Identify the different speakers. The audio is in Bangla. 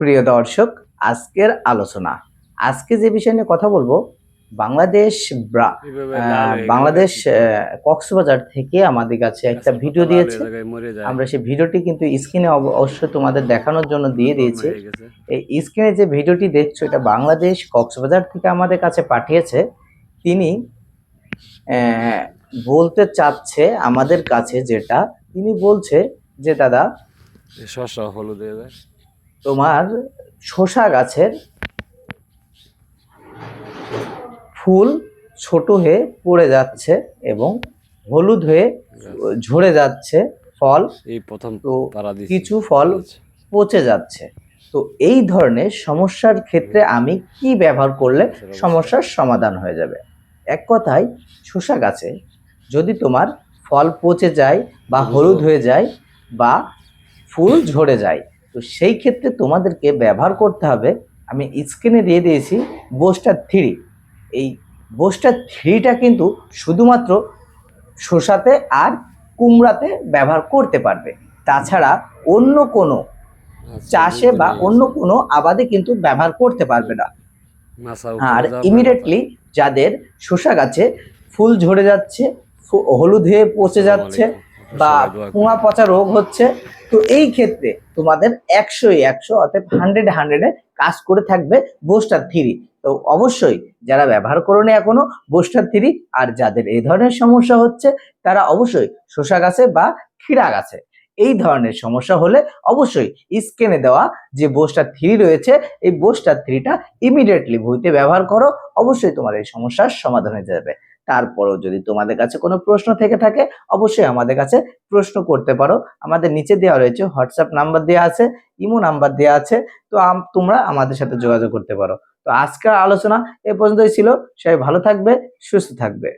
Speaker 1: প্রিয় দর্শক আজকের আলোচনা। আজকে যে বিষয় নিয়ে কথা বলব বাংলাদেশ বাংলাদেশ কক্সবাজার থেকে আমাদের কাছে একটা ভিডিও দিয়েছে। আমরা সেই ভিডিওটি কিন্তু স্ক্রিনে অবশ্যই তোমাদের দেখানোর জন্য দিয়ে দিয়েছি। এই স্ক্রিনে যে ভিডিওটি দেখছ এটা বাংলাদেশ কক্সবাজার থেকে আমাদের কাছে পাঠিয়েছে। তিনি আহ, বলতে চাচ্ছে আমাদের কাছে যেটা। তিনি বলছে যে দাদা
Speaker 2: শসা হলুদ
Speaker 1: তোমার শসা গাছের ফুল ছোট হয়ে পড়ে যাচ্ছে এবং হলুদ হয়ে ঝরে যাচ্ছে ফল।
Speaker 2: এই প্রথম
Speaker 1: তো কিছু ফল পচে যাচ্ছে। তো এই ধরনের সমস্যার ক্ষেত্রে আমি কি ব্যবহার করলে সমস্যার সমাধান হয়ে যাবে? এক কথায় শসা গাছে যদি তোমার ফল পচে যায় বা হলুদ হয়ে যায় বা ফুল ঝরে যায় তো সেই ক্ষেত্রে তোমাদেরকে ব্যবহার করতে হবে। আমি স্ক্রিনে দিয়ে দিয়েছি বোস্টার থ্রি এই বোস্টার থ্রিটা কিন্তু শুধুমাত্র শসাতে আর কুমড়াতে ব্যবহার করতে পারবে। তাছাড়া অন্য কোনো
Speaker 2: আচ্ছা,
Speaker 1: চাষে বা অন্য কোনো আবাদে কিন্তু ব্যবহার করতে পারবে না। আর ইমিডিয়েটলি যাদের শসা গাছে ফুল ঝরে যাচ্ছে হলুদ হয়ে পচে যাচ্ছে বা কুয়া পচা রোগ হচ্ছে তো এই ক্ষেত্রে তোমাদের একশো একশো অর্থাৎ হান্ড্রেড হান্ড্রেডে কাজ করে থাকবে বোস্টার থ্রি তো অবশ্যই যারা ব্যবহার করোনি এখনও বোস্টার থ্রি আর যাদের এই ধরনের সমস্যা হচ্ছে তারা অবশ্যই শসা গাছে বা ক্ষীরা গাছে এই ধরনের সমস্যা হলে অবশ্যই স্ক্রিনে দেওয়া যে বোস্টার থ্রি রয়েছে এই বোস্টার থ্রিটা ইমিডিয়েটলি ভুইতে ব্যবহার করো অবশ্যই তোমার এই সমস্যার সমাধান হয়ে যাবে। তারপরেও যদি তোমাদের কাছে কোনো প্রশ্ন থেকে থাকে, অবশ্যই আমাদের কাছে প্রশ্ন করতে পারো। আমাদের নিচে দেওয়া রয়েছে হোয়াটসঅ্যাপ নাম্বার দেওয়া আছে, ইমো নাম্বার দেওয়া আছে, তো তোমরা আমাদের সাথে যোগাযোগ করতে পারো। তো আজকের আলোচনা এ পর্যন্তই ছিল। সবাই ভালো থাকবে, সুস্থ থাকবে।